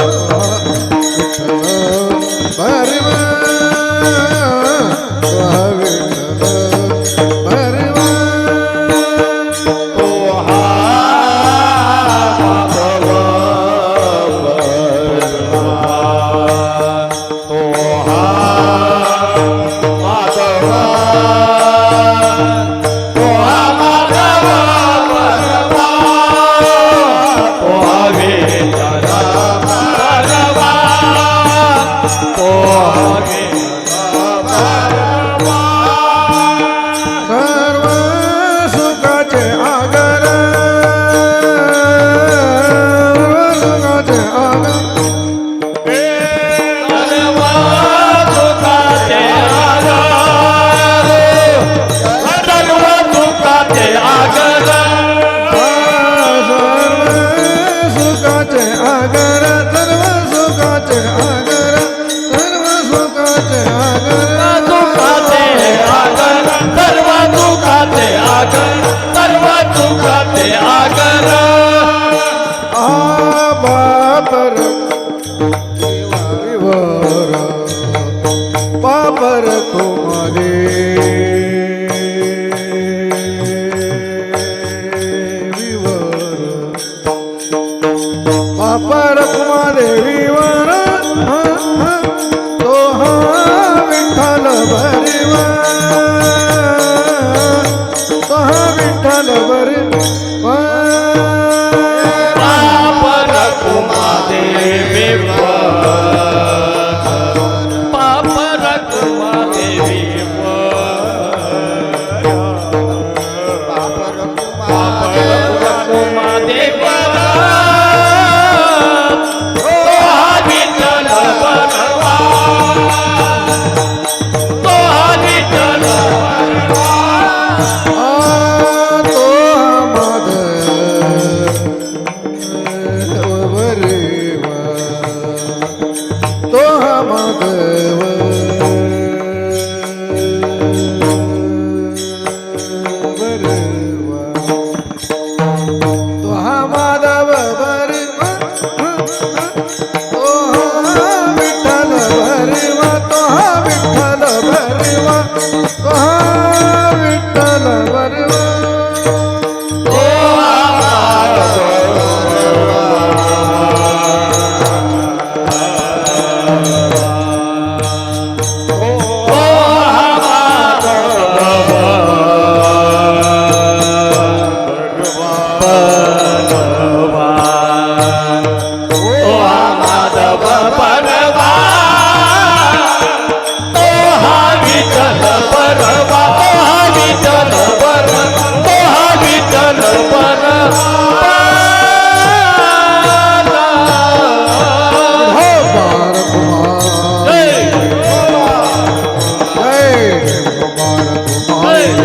Oh, તો सागर सर्व दुखाचे आगर बाबर देवावर बाबर तुम्हारे विवर बाबर तुम्हारे विवर तो हा विठ्ठल भरिवा மேலவர்